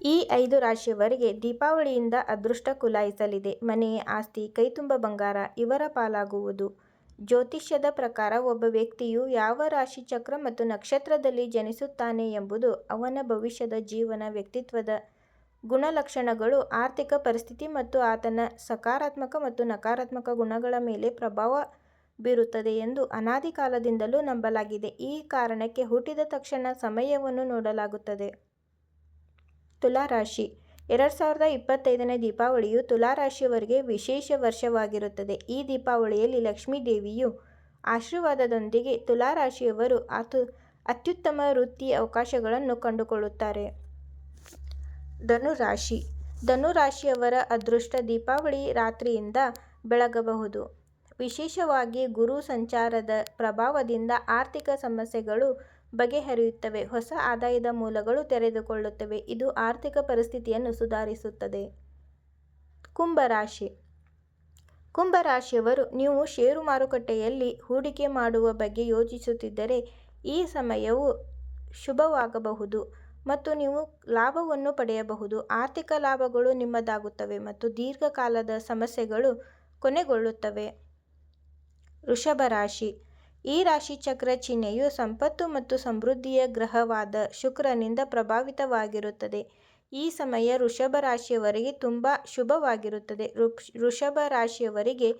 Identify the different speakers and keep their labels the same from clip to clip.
Speaker 1: ಈ ಐದು ರಾಶಿಯವರಿಗೆ ದೀಪಾವಳಿಯಿಂದ ಅದೃಷ್ಟ ಕುಲಾಯಿಸಲಿದೆ. ಮನೆ, ಆಸ್ತಿ, ಕೈತುಂಬ ಬಂಗಾರ ಇವರ ಪಾಲಾಗುವುದು. ಜ್ಯೋತಿಷ್ಯದ ಪ್ರಕಾರ ಒಬ್ಬ ವ್ಯಕ್ತಿಯು ಯಾವ ರಾಶಿ, ಚಕ್ರ ಮತ್ತು ನಕ್ಷತ್ರದಲ್ಲಿ ಜನಿಸುತ್ತಾನೆ ಎಂಬುದು ಅವನ ಭವಿಷ್ಯದ ಜೀವನ, ವ್ಯಕ್ತಿತ್ವದ ಗುಣಲಕ್ಷಣಗಳು, ಆರ್ಥಿಕ ಪರಿಸ್ಥಿತಿ ಮತ್ತು ಆತನ ಸಕಾರಾತ್ಮಕ ಮತ್ತು ನಕಾರಾತ್ಮಕ ಗುಣಗಳ ಮೇಲೆ ಪ್ರಭಾವ ಬೀರುತ್ತದೆ ಎಂದು ಅನಾದಿ ಕಾಲದಿಂದಲೂ ನಂಬಲಾಗಿದೆ. ಈ ಕಾರಣಕ್ಕೆ ಹುಟ್ಟಿದ ತಕ್ಷಣ ಸಮಯವನ್ನು ನೋಡಲಾಗುತ್ತದೆ. ತುಲಾ ರಾಶಿ: ಎರಡು ಸಾವಿರದ ಇಪ್ಪತ್ತೈದನೇ ದೀಪಾವಳಿಯು ತುಲಾ ರಾಶಿಯವರಿಗೆ ವಿಶೇಷ ವರ್ಷವಾಗಿರುತ್ತದೆ. ಈ ದೀಪಾವಳಿಯಲ್ಲಿ ಲಕ್ಷ್ಮೀ ದೇವಿಯು ಆಶೀರ್ವಾದದೊಂದಿಗೆ ತುಲಾ ರಾಶಿಯವರು ಅತ್ಯುತ್ತಮ ವೃತ್ತಿ ಅವಕಾಶಗಳನ್ನು ಕಂಡುಕೊಳ್ಳುತ್ತಾರೆ. ಧನುರಾಶಿ ಧನುರಾಶಿಯವರ ಧನು ರಾಶಿಯವರ ಅದೃಷ್ಟ ದೀಪಾವಳಿ ರಾತ್ರಿಯಿಂದ ಬೆಳಗಬಹುದು. ವಿಶೇಷವಾಗಿ ಗುರು ಸಂಚಾರದ ಪ್ರಭಾವದಿಂದ ಆರ್ಥಿಕ ಸಮಸ್ಯೆಗಳು ಬಗೆಹರಿಯುತ್ತವೆ. ಹೊಸ ಆದಾಯದ ಮೂಲಗಳು ತೆರೆದುಕೊಳ್ಳುತ್ತವೆ. ಇದು ಆರ್ಥಿಕ ಪರಿಸ್ಥಿತಿಯನ್ನು ಸುಧಾರಿಸುತ್ತದೆ. ಕುಂಭ ರಾಶಿ: ಕುಂಭ ರಾಶಿಯವರು ನೀವು ಷೇರು ಮಾರುಕಟ್ಟೆಯಲ್ಲಿ ಹೂಡಿಕೆ ಮಾಡುವ ಬಗ್ಗೆ ಯೋಚಿಸುತ್ತಿದ್ದರೆ, ಈ ಸಮಯವು ಶುಭವಾಗಬಹುದು ಮತ್ತು ನೀವು ಲಾಭವನ್ನು ಪಡೆಯಬಹುದು. ಆರ್ಥಿಕ ಲಾಭಗಳು ನಿಮ್ಮದಾಗುತ್ತವೆ ಮತ್ತು ದೀರ್ಘಕಾಲದ ಸಮಸ್ಯೆಗಳು ಕೊನೆಗೊಳ್ಳುತ್ತವೆ. ವೃಷಭ ರಾಶಿ: ಈ ರಾಶಿಚಕ್ರ ಚಿಹ್ನೆಯು ಸಂಪತ್ತು ಮತ್ತು ಸಮೃದ್ಧಿಯ ಗ್ರಹವಾದ ಶುಕ್ರನಿಂದ ಪ್ರಭಾವಿತವಾಗಿರುತ್ತದೆ. ಈ ಸಮಯ ವೃಷಭ ರಾಶಿಯವರಿಗೆ ತುಂಬ ಶುಭವಾಗಿರುತ್ತದೆ. ವೃಷಭ ರಾಶಿಯವರಿಗೆ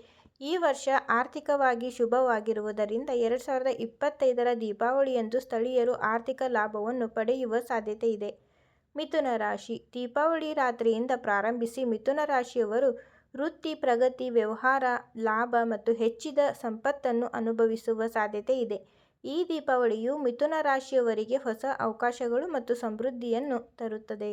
Speaker 1: ಈ ವರ್ಷ ಆರ್ಥಿಕವಾಗಿ ಶುಭವಾಗಿರುವುದರಿಂದ ಎರಡು ಸಾವಿರದ ಇಪ್ಪತ್ತೈದರ ದೀಪಾವಳಿಯಂದು ಸ್ಥಳೀಯರು ಆರ್ಥಿಕ ಲಾಭವನ್ನು ಪಡೆಯುವ ಸಾಧ್ಯತೆ ಇದೆ ಮಿಥುನ ರಾಶಿ: ದೀಪಾವಳಿ ರಾತ್ರಿಯಿಂದ ಪ್ರಾರಂಭಿಸಿ ಮಿಥುನ ರಾಶಿಯವರು ವೃತ್ತಿ ಪ್ರಗತಿ, ವ್ಯವಹಾರ ಲಾಭ ಮತ್ತು ಹೆಚ್ಚಿದ ಸಂಪತ್ತನ್ನು ಅನುಭವಿಸುವ ಸಾಧ್ಯತೆ ಇದೆ ಈ ದೀಪಾವಳಿಯು ಮಿಥುನ ರಾಶಿಯವರಿಗೆ ಹೊಸ ಅವಕಾಶಗಳು ಮತ್ತು ಸಮೃದ್ಧಿಯನ್ನು ತರುತ್ತದೆ.